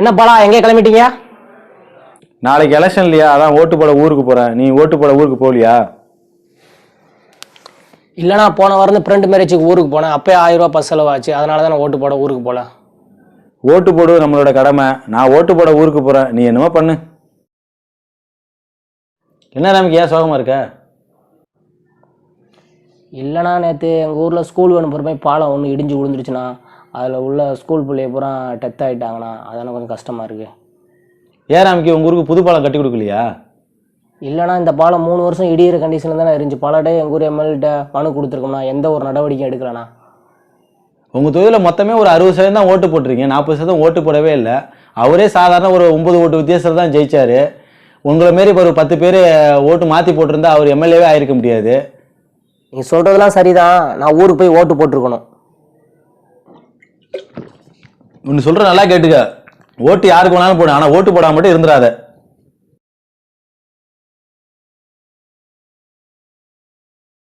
என்ன பாலா எங்கே கிளம்பிட்டீங்க? நாளைக்கு எலெக்ஷன் இல்லையா? அதான் ஓட்டு போட ஊருக்கு போறேன். நீ ஓட்டு போட ஊருக்கு போகலையா? இல்லைனா போன வாரம் ஃப்ரெண்ட் மேரேஜுக்கு ஊருக்கு போனேன். அப்பயே ஆயிரம் ரூபாய் பஸ் செலவாச்சு. அதனால தான் நான் ஓட்டு போட ஊருக்கு போகல ஓட்டு போடுவது நம்மளோட கடமை. நான் ஓட்டு போட ஊருக்கு போறேன். நீ என்னமோ பண்ணு. என்ன நமக்கு ஏன் சோகமா இருக்க? இல்லைனா நேற்று எங்கள் ஊரில் ஸ்கூல் வேணும் போகிற மாதிரி பாலம் ஒன்று இடிஞ்சு விழுந்துருச்சுண்ணா. அதில் உள்ள ஸ்கூல் பிள்ளைய பூரா டெத் ஆகிட்டாங்கண்ணா அதனால் கொஞ்சம் கஷ்டமாக இருக்குது ஏன் நமக்கு உங்க ஊருக்கு புது பாலம் கட்டி கொடுக்கலையா? இல்லைனா இந்த பாலம் மூணு வருஷம் இடியிற கண்டிஷனில் தானே இருந்துச்சு. பல டே எங்கள் ஊர் எம்எல்கிட்ட மனு கொடுத்துருக்கோம்னா எந்த ஒரு நடவடிக்கையும் எடுக்கலண்ணா. உங்க தொகுதியில் மொத்தமே ஒரு அறுபது சதவீதம் தான் ஓட்டு போட்டிருக்கீங்க. நாற்பது சதவீதம் ஓட்டு போடவே இல்லை. அவரே சாதாரண ஒரு ஒன்பது ஓட்டு வித்தியாசத்தில் தான் ஜெயிச்சாரு. உங்களை மாரி இப்ப ஒரு பத்து பேர் ஓட்டு மாற்றி போட்டிருந்தா அவர் எம்எல்ஏவே ஆயிருக்க முடியாது. நீ சொல்கிறதெல்லாம் சரிதான். நான் ஊருக்கு போய் ஓட்டு போட்டிருக்கணும். ஒன்று சொல்கிற நல்லா கேட்டுக்க. ஓட்டு யாருக்கு வேணாலும் போடு. ஆனால் ஓட்டு போடாம மட்டும் இருந்துடாத